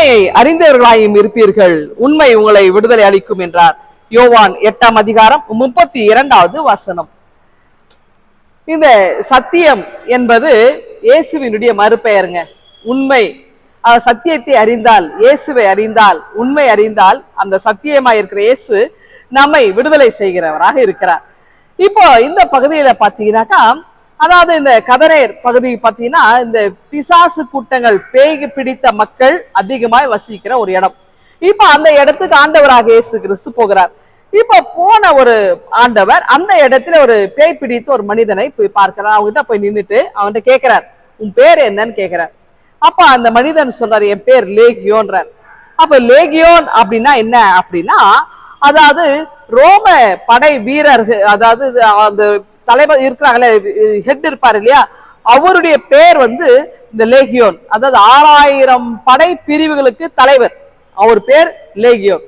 உண்மையை அறிந்தவர்களாயும் இருப்பீர்கள். உண்மை உங்களை விடுதலை அளிக்கும் என்றார். யோவான் எட்டாம் அதிகாரம் முப்பத்தி இரண்டாவது வசனம். இந்த சத்தியம் என்பது இயேசுவினுடைய மறுபெயருங்க. உண்மை. சத்தியத்தை அறிந்தால் இயேசுவை அறிந்தால் உண்மை அறிந்தால் அந்த சத்தியமா இருக்கிற இயேசு நம்மை விடுதலை செய்கிறவராக இருக்கிறார். இப்போ இந்த பகுதியில பாத்தீங்கன்னாக்கா அதாவது இந்த கதரேர் பகுதி பார்த்தீங்கன்னா இந்த பிசாசு கூட்டங்கள் பேய் பிடித்த மக்கள் அதிகமாய் வசிக்கிற ஒரு இடம். இப்ப அந்த இடத்துக்கு ஆண்டவராக இயேசு கிறிஸ்து போகிறார். இப்ப போன ஒரு ஆண்டவர் அந்த இடத்துல ஒரு பேய் பிடித்த ஒரு மனிதனை போய் பார்க்கிறார். அவங்ககிட்ட போய் நின்னுட்டு அவன்கிட்ட கேட்கிறார் உன் பேர் என்னன்னு கேட்கிறார். அப்ப அந்த மனிதன் சொல்றாரு என் பேர் லேகியோன்றார். அப்ப லேகியோன் அப்படின்னா என்ன? அப்படின்னா அதாவது ரோம படை வீரர்கள் அதாவது அந்த தலைவர் இருக்கிறாங்களே ஹெட் இருப்பார் இல்லையா? அவருடைய பேர் வந்து இந்த லேகியோன். அதாவது ஆறாயிரம் படை பிரிவுகளுக்கு தலைவர். அவர் பேர் லேகியோன்.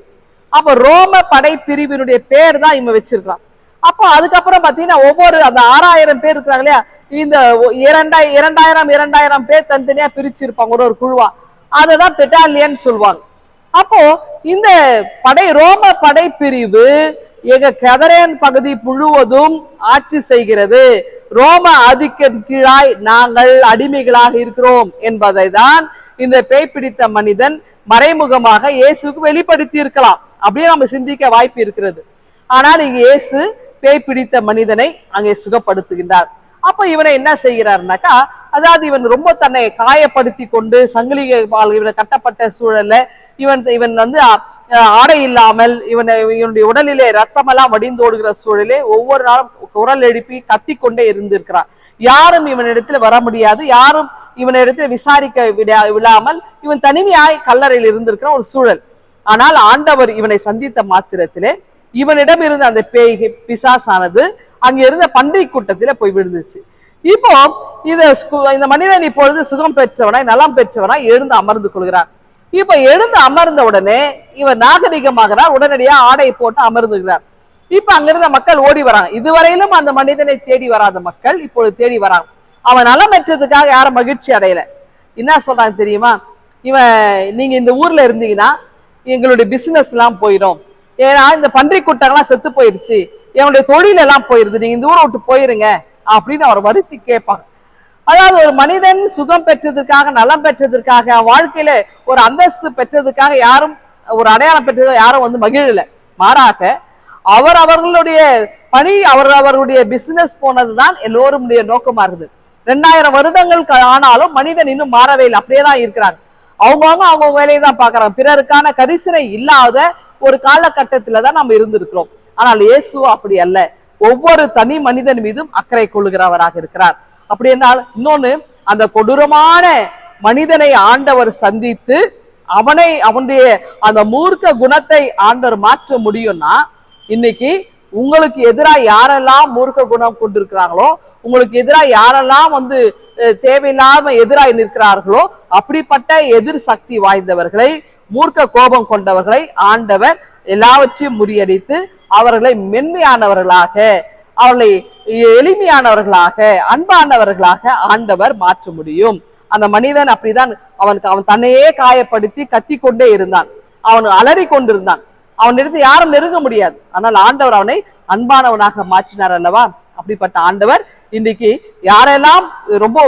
அப்ப ரோம படை பிரிவினுடைய பேர் தான் இவன் வச்சிருக்கான். அப்போ அதுக்கப்புறம் பாத்தீங்கன்னா ஒவ்வொரு அந்த ஆறாயிரம் பேர் இருக்கிறாங்க இல்லையா? இந்த இரண்டாய் இரண்டாயிரம் இரண்டாயிரம் பேர் தனித்தனியா பிரிச்சிருப்பாங்க ஒரு ஒரு குழுவா. அததான் பெட்டாலியன் சொல்லுவாங்க அப்போ இந்த படை ரோம படை பிரிவு எங்க கதரேன் பகுதி முழுவதும் ஆட்சி செய்கிறது. ரோம ஆதிக்கம் கீழாய் நாங்கள் அடிமைகளாக இருக்கிறோம் என்பதை தான் இந்த பேய் பிடித்த மனிதன் மறைமுகமாக இயேசுக்கு வெளிப்படுத்தி இருக்கலாம் அப்படியே நம்ம சிந்திக்க வாய்ப்பு இருக்கிறது. ஆனால் இங்கு இயேசு பேய் பிடித்த மனிதனை அங்கே சுகப்படுத்துகின்றார். அப்ப இவனை என்ன செய்கிறார்னாக்கா அதாவது இவன் ரொம்ப தன்னை காயப்படுத்தி கொண்டு சங்கிலிகளால் இவனை கட்டப்பட்ட சூழல்ல இவன் இவன் வந்து ஆடை இல்லாமல் இவனை இவனுடைய உடலிலே ரத்தமெல்லாம் வடிந்தோடுகிற சூழலே ஒவ்வொரு நாளும் குரல் எழுப்பி கத்திக்கொண்டே இருந்திருக்கிறான். யாரும் இவனிடத்துல வர முடியாது. யாரும் இவனிடத்துல விசாரிக்க விட விடாமல் இவன் தனிமையாய் கல்லறையில் இருந்திருக்கிற ஒரு சூழல். ஆனால் ஆண்டவர் இவனை சந்தித்த மாத்திரத்திலே இவனிடம் இருந்த அந்த பேய் பிசாசானது அங்க இருந்த பன்றி கூட்டத்திலே போய் விழுந்துச்சு. இப்போ இத இந்த மனிதன் இப்பொழுது சுகம் பெற்றவனாய் நலம் பெற்றவனாய் எழுந்து அமர்ந்து கொள்கிறான். இப்ப எழுந்து அமர்ந்த உடனே இவன் நாகரிகமாகிறார் உடனடியா ஆடை போட்டு அமர்ந்துகிறார் இப்ப அங்கிருந்த மக்கள் ஓடி வராங்க. இதுவரையிலும் அந்த மனிதனை தேடி வராத மக்கள் இப்பொழுது தேடி வராங்க. அவன் நலம் பெற்றதுக்காக யாரும் மகிழ்ச்சி அடையல. என்ன சொல்றாங்க தெரியுமா? இவன் நீங்க இந்த ஊர்ல இருந்தீங்கன்னா எங்களுடைய பிசினஸ் எல்லாம் போயிடும். ஏன்னா இந்த பன்றி கூட்டங்கள்லாம் செத்து போயிருச்சு. என்னுடைய தொழில் எல்லாம் போயிருது. நீங்க இந்த ஊரை விட்டு போயிருங்க. அப்படின்னு அவர் வருத்தி கேட்பாங்க. அதாவது ஒரு மனிதன் சுகம் பெற்றதற்காக நலம் பெற்றதற்காக வாழ்க்கையில ஒரு அந்தஸ்து பெற்றதுக்காக யாரும் ஒரு அடையாளம் பெற்றது யாரும் வந்து மகிழல. மாறாக அவர் அவர்களுடைய பணி அவர் அவருடைய பிசினஸ் போனதுதான் எல்லோருடைய நோக்கமா இருக்குது ரெண்டாயிரம் வருடங்கள் ஆனாலும் மனிதன் இன்னும் மாறவே இல்லை. அப்படியே தான் இருக்கிறாங்க. அவங்கவுங்க அவங்க வேலையை தான் பாக்குறாங்க பிறருக்கான கரிசனை இல்லாத ஒரு காலகட்டத்துல தான் நம்ம இருந்திருக்கிறோம். ஆனால் இயேசு அப்படி அல்ல. ஒவ்வொரு தனி மனிதன் மீதும் அக்கறை கொள்ளுகிறவராக இருக்கிறார். அப்படி என்னால் இன்னொன்னு அந்த கொடூரமான மனிதனை ஆண்டவர் சந்தித்து அவனை அவனுடைய அந்த மூர்க்க குணத்தை ஆண்டவர் மாற்ற முடியும்னா இன்னைக்கு உங்களுக்கு எதிராக யாரெல்லாம் மூர்க்க குணம் கொண்டிருக்கிறாங்களோ உங்களுக்கு எதிராக யாரெல்லாம் வந்து தேவையில்லாம எதிராக நிற்கிறார்களோ அப்படிப்பட்ட எதிர் சக்தி வாய்ந்தவர்களை மூர்க்க கோபம் கொண்டவர்களை ஆண்டவர் எல்லாவற்றையும் முறியடித்து அவர்களை மென்மையானவர்களாக அவர்களை எளிமையானவர்களாக அன்பானவர்களாக ஆண்டவர் மாற்ற முடியும். அந்த மனிதன் அப்படிதான் அவனுக்கு அவன் தன்னையே காயப்படுத்தி கத்தி கொண்டே இருந்தான். அவன் அலறி கொண்டிருந்தான் அவனிடத்து யாரும் நெருங்க முடியாது. ஆனால் ஆண்டவர் அவனை அன்பானவனாக மாற்றினார் அல்லவா? அப்படிப்பட்ட ஆண்டவர் இன்னைக்கு யாரெல்லாம் ரொம்ப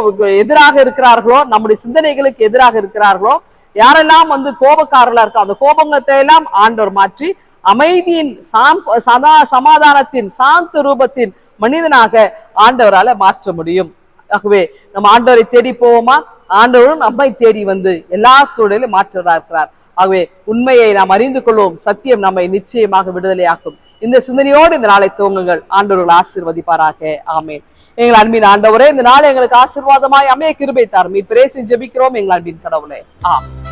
எதிராக இருக்கிறார்களோ நம்முடைய சிந்தனைகளுக்கு எதிராக இருக்கிறார்களோ யாரெல்லாம் வந்து கோபக்காரர்களா இருக்கோ அந்த கோபங்கத்தை எல்லாம் ஆண்டவர் மாற்றி அமைதியின் சாம் சதா சமாதானத்தின் சாந்த ரூபத்தின் மனிதனாக ஆண்டவரால மாற்ற முடியும். ஆகவே நம்ம ஆண்டவரை தேடி போவோமா? ஆண்டவரும் நம்மை தேடி வந்து எல்லா சூழலிலும் மாற்றவராக இருக்கிறார். ஆகவே உண்மையை நாம் அறிந்து கொள்வோம். சத்தியம் நம்மை நிச்சயமாக விடுதலையாக்கும். இந்த சிந்தனையோடு இந்த நாளை துவங்குங்கள். ஆண்டவர்கள் ஆசீர்வதிப்பாராக. ஆமேன். எங்கள் அன்பின் ஆண்டவரே இந்த நாள் எங்களுக்கு ஆசீர்வாதமாய் அமைய கிருபை தாரும். இப்பரேசி ஜெபிக்கிறோம் எங்கள் அன்பின் கடவுளே. ஆம்